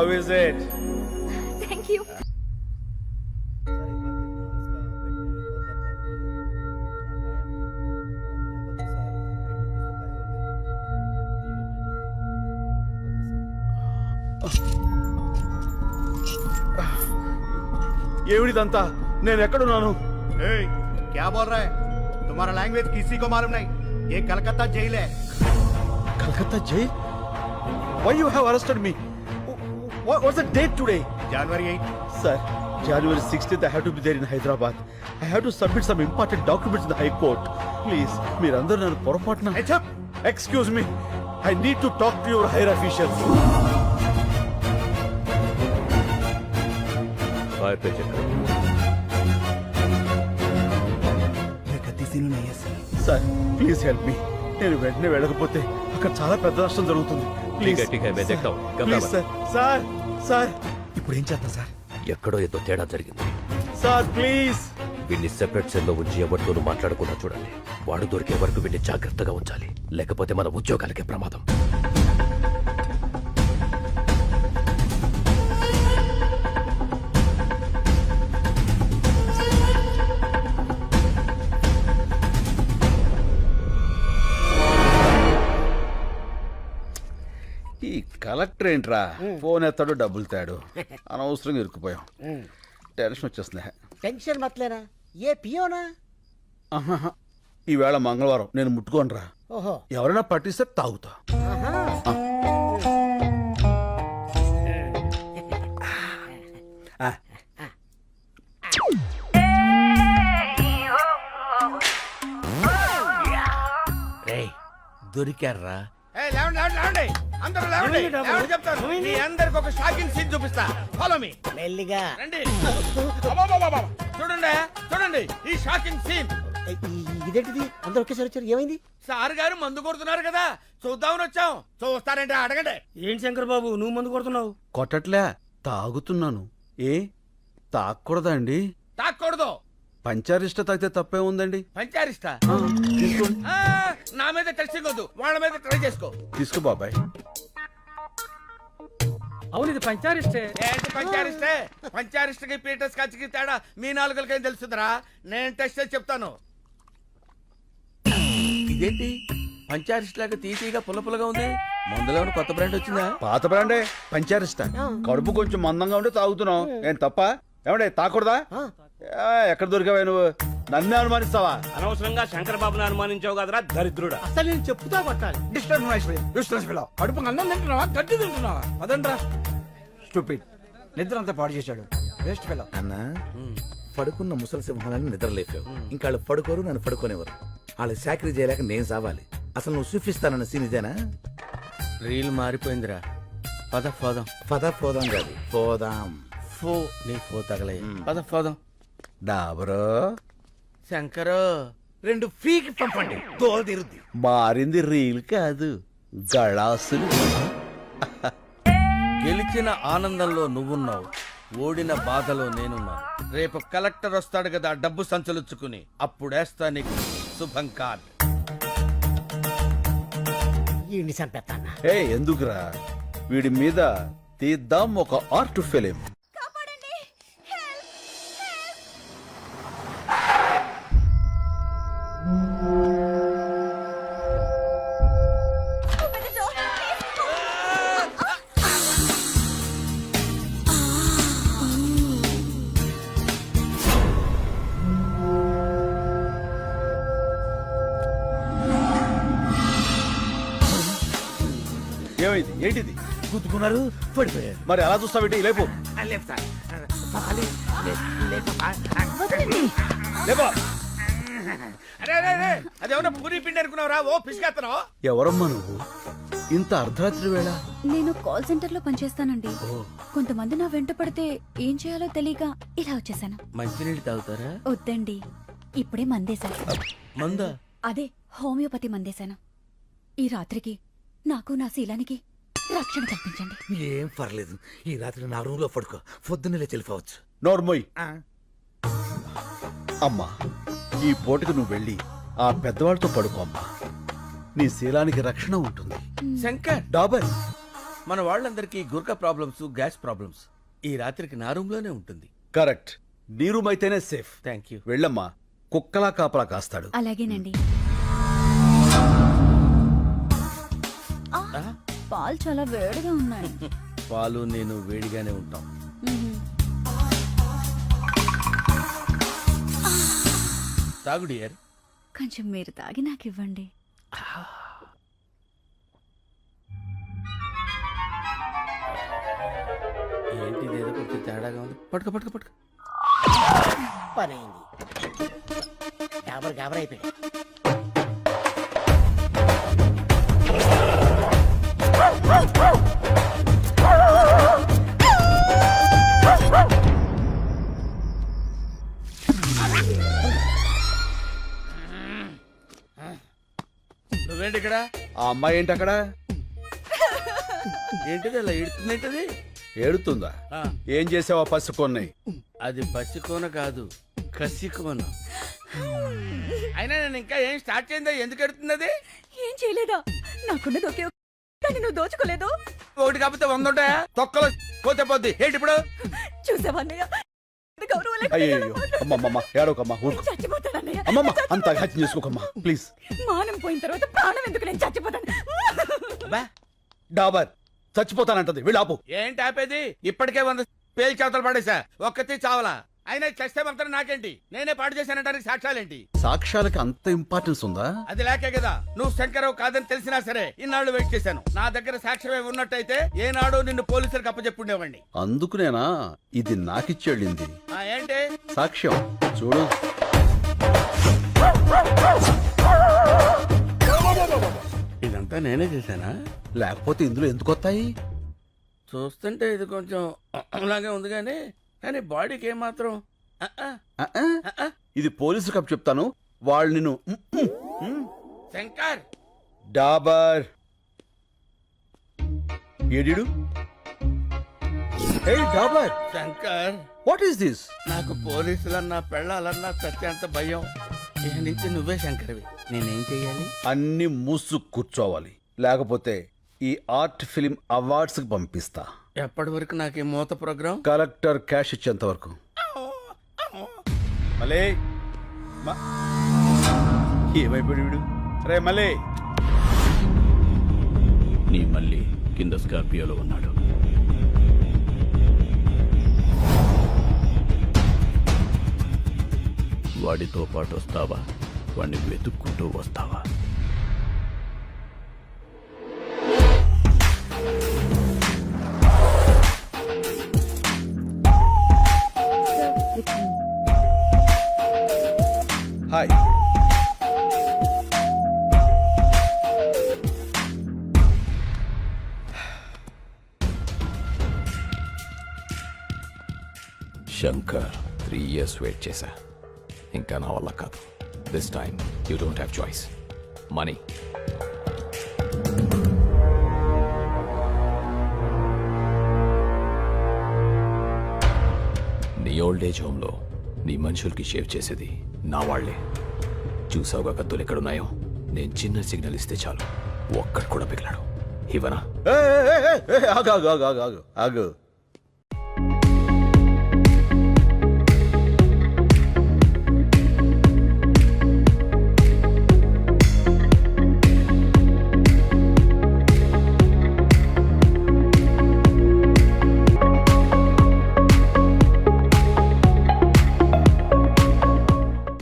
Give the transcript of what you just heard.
how is it thank you ఏమిడిదంతా నేను ఎక్కడున్నాను ए, क्या बोल रहा है तुम्हारा लैंग्वेज किसी को मालूम नहीं ये कलकत्ता जेल है కలకత్తా జై why you have What was the date today? January eight Sir, January 16th, I have to be there in Hyderabad. I have to submit some important documents in the High Court. Please, మీరందరూ నన్ను పొరపాటున హెచ్అప్ excuse me I need to talk to your higher officials fire pay check sir please help me నేను వెంటనే వెళ్ళకపోతే అక్కడ చాలా పెద్ద నష్టం జరుగుతుంది ठीक है, ठीक है, मैं देखता हूँ। घबरा ప్లీజ్ मत। సార్ సార్ సార్ ఇప్పుడు ఏం చేద్దాం సార్ ఎక్కడో ఏదో తేడా జరిగింది సార్ ప్లీజ్ వీడిని సెపరేట్ సెల్ లో ఉంచి ఎవరితోనూ మాట్లాడకుండా చూడండి వాడు దొరికే వరకు వీడిని జాగ్రత్తగా ఉంచాలి లేకపోతే మన ఉద్యోగాలకే ప్రమాదం కలెక్టర్ ఏంట్రా? ఫోన్ ఎత్తాడు డబ్బులు తాడు. అనవసరంగా ఇరుక్కుపోయాం. టెన్షన్ వచ్చేస్తుంది. టెన్షన్ మతలేనా? ఏ పియోనా. ఈవేళ మంగళవారం నేను ముట్టుకోనరా. ఓహో. ఎవరైనా పట్టిస్తే తాగుతా. దొరికారా లేవండి లేవండి లేవండి. అందరూ లేవండి. లేవండి చెప్తాను. మీ అందరికి ఒక షాకింగ్ సీన్ చూపిస్తా. ఫాలో మీ మెల్లిగా. రండి. అబ్బబ్బబ్బబ్బ. చూడండి చూడండి. ఈ షాకింగ్ సీన్. ఏ, ఈ- ఇదేంటిది? అందరు ఒకేసారి వచ్చారు. ఏమైంది? సార్ గారు మందు కొడుతున్నారు కదా. చూద్దామని వచ్చాం. చూస్తారంటే అడగండి. ఏంటి శంకర్ బాబు? నువ్వు మందు కొడుతున్నావు? కొట్టట్లే. తాగుతున్నాను. ఏ? తాగకూడదా అండి? తాక్కూడదు. పంచారిష్ట తాగితే తప్పే ఉందండి. పంచారిస్తా ఆ, నా మీద టెస్టింగ్ వద్దు వాళ్ళ మీద ట్రై చేసుకో. తీసుకో బాబాయ్. అవును ఇది పంచారిస్టే ఏంటి పంచారిస్తే పంచారిస్ట్కి పీటర్స్ కచ్చికి తేడా మీ నాలుగులకేం తెలుస్తుందిరా నేను టెస్ట్ చేసి చెప్తాను. ఇదేంటి? పంచారిస్ట్ లాగా తీతీగా పుల్ల పుల్లగా ఉంది. మందులో కొత్త బ్రాండ్ వచ్చిందా? పాత బ్రాండే. పంచారిష్ట. కడుపు కొంచెం మందంగా ఉంటే తాగుతున్నావు ఏం తప్ప? ఏమండే తాకూడదా? ఆ. ఏ, ఎక్కడ దొరికావా నువ్వు? నన్నే అనుమానిస్తావా? అనవసరంగా శంకర్ బాబుని అనుమానించావు కదరా దరిద్రుడా. అసలు నేను చెప్పుతా కొట్టాలి. కడుపు అన్నం తింటున్నావా గడ్డి తింటున్నావా? పదండ్రా. స్టూపిడ్ నిద్ర అంతా పాడు చేశాడు. వేస్ట్ ఫెలో అన్నా పడుకున్న ముసలి సింహాలను నిద్రలేపావు ఇంకా వాళ్ళు పడుకోరు నన్ను పడుకోనేవారు వాళ్ళు చాకరీ చేయలేక నేను సావాలి. అసలు నువ్వు చూపిస్తానన్న సీన్ ఇదేనా? రీల్ మారిపోయిందిరా. పద పోదాం. పద పోదాం కాదు పోదాం. ఫో నీ ఫో తగలే పద పోదాం. డాబరో. శంకరు రెండు ఫ్రీకి పంపండి. తోలు తీరుద్ది మారింది రీల్ కాదు గళాసులు. గెలిచిన ఆనందంలో నువ్వున్నావు ఓడిన బాధలో నేనున్నాను రేపు కలెక్టర్ వస్తాడు కదా డబ్బు సంచలుచ్చుకుని అప్పుడేస్తా నీకు శుభం కార్డ్. చంపేస్తానా? ఏ ఎందుకురా? వీడి మీద తీద్దాం ఒక ఆర్ట్ ఫిలిం. ఏమైంది? ఏంటిది? గుద్దుకున్నారు? పడిపోయారు. మరి అలా చూస్తావేంటి? లేపు. లేపో అరే అరే అరే అదేమన్నా పూరి పిండి అనుకున్నావురా? ఓ పిసిగేస్తున్నావు ఎవరమ్మా నువ్వు? ఇంత అర్ధరాత్రి వేళ? నేను కాల్ సెంటర్లో పనిచేస్తానండి కొంతమంది నా వెంట పడితే ఏం చేయాలో తెలియక ఇలా వచ్చేసాను. మంచినీళ్ళు తాగుతారా? వద్దండి. ఇప్పుడే మందేశాను. మందా? అదే హోమియోపతి మందేశాను. ఈ రాత్రికి నాకు నా శీలానికి రక్షణ కల్పించండి. ఏం పర్లేదు. ఈ రాత్రి నా రూమ్లో పడుకో. పొద్దున్నే లేచి వెళ్ళిపోవచ్చు. నోర్మోయ్ అమ్మా ఈ పూటకు నువ్వు వెళ్ళి ఆ పెద్దవాళ్ళతో పడుకో అమ్మా. నీ శీలానికి రక్షణ ఉంటుంది. శంకర్! డాబర్! మన వాళ్ళందరికీ గుర్క ప్రాబ్లమ్స్ గ్యాస్ ప్రాబ్లమ్స్ ఈ రాత్రికి నా రూమ్లోనే ఉంటుంది. కరెక్ట్. నీ రూమ్ అయితేనే సేఫ్. Thank you. వెళ్ళమ్మా. కుక్కలా కాపలా కాస్తాడు. అలాగేనండి. పాలు చాలా వేడిగా ఉన్నాయి. పాలు నేను వేడిగానే ఉంటాం. తాగు డియర్. కొంచెం మీరు తాగి నాకు ఇవ్వండి. ఏంటి ఇదేదో కొంచెం తేడాగా ఉంది. పట్టుక పట్టుక పట్టుక. పని అయింది గాబర్ గాబర్ అయిపోయాడు ఆ అమ్మాయి ఏంటి అక్కడ? ఏంటిది అలా ఇడుతుందేంటది ఏడుతుందా? ఏం చేసావా పసి కొన్ని అది పసికోన కాదు కసికోన. అయినా నేను ఇంకా ఏం స్టార్ట్ చేయందా ఎందుకు ఎడుతుంది అది ఏం చేయలేదా? నాకున్నది ఒకే ఒక్క- కానీ నువ్వు దోచుకోలేదు. ఒకటి కాకపోతే వంద ఉంటాయా? తొక్కలో పోతే పోద్ది. ఏంటి ఇప్పుడు? గౌరవం లేకుండా అయ్యో ఎలా మాట్లాడుతున్నావు? అమ్మమ్మమ్మ ఏడోకమ్మా ఊరుకో. అమ్మమ్మ అంత హత్య చేసుకోకమ్మా ప్లీజ్ మానం పోయిన తర్వాత ప్రాణం ఎందుకు? నేను చచ్చిపోతాను. డాబర్ చచ్చిపోతానంటది. వీళ్ళు ఆపు. ఏంటి ఆపేది? ఇప్పటికే వంద పేలు చేతలు పడేసా ఒక్కతి చావలా. అయినా చస్తే మాత్రం నాకేంటి? నేనే పాడు చేశానంటానికి సాక్ష్యాలేంటి? సాక్ష్యాలకి అంత ఇంపార్టెన్స్ ఉందా? అది లేకే కదా. నువ్వు శంకరావు కాదని తెలిసినా సరే ఇన్నాళ్ళు వెయిట్ చేశాను. నా దగ్గర సాక్ష్యమే ఉన్నట్టయితే ఏనాడు నిన్ను పోలీసులకు అప్పచెప్పుండేవాడిని అందుకునేనా ఇది నాకిచ్చెళ్ళింది. ఆ, ఏంటి? సాక్ష్యం. చూడు. ఇదంతా నేనే చేశానా? లేకపోతే ఇందులో ఎందుకు వస్తాయి? చూస్తుంటే ఇది కొంచెం అలాగే ఉంది కానీ కానీ బాడీకి ఏమాత్రం? ఆ, ఆ, ఆ. ఇది పోలీసు కప్ చెప్తాను. వాళ్ళు నిన్ను. శంకర్! డాబర్! ఏడిడు? ఏ Dabar Shankar. What is this నాకు పోలీసులన్నా పెళ్ళాలన్నా సత్యంత భయం. ఇక నుంచి నువ్వే శంకర్వి. నేనేం చెయ్యాలి? అన్ని మూసు కూర్చోవాలి. లేకపోతే ఈ ఆర్ట్ ఫిలిం అవార్డ్స్కి పంపిస్తా. ఎప్పటి వరకు నాకు ఈ మూత ప్రోగ్రాం? కలెక్టర్ క్యాష్ ఇచ్చేంత వరకు. మలే. మ- ఏమైపోయాడు వీడు? రే మలే. నీ మళ్ళీ కింద స్కార్పియోలో ఉన్నాడు. వాడితో పాటు వస్తావా? వాడిని వెతుక్కుంటూ వస్తావా? Hi. Shankar three years wait చేశా. ఇంకా నా వల్ల కాదు. This time you don't have choice money నీ ఓల్డ్ ఏజ్ హోమ్లో నీ మనుషులకి షేవ్ చేసేది నా వాళ్ళే చూసావుగా కత్తులు ఎక్కడున్నాయో? నేను చిన్న సిగ్నల్ ఇస్తే చాలు. ఒక్కడు కూడా పిగిలాడు ఇవనా ఆగు ఆగు ఆగు ఆగు ఆగు.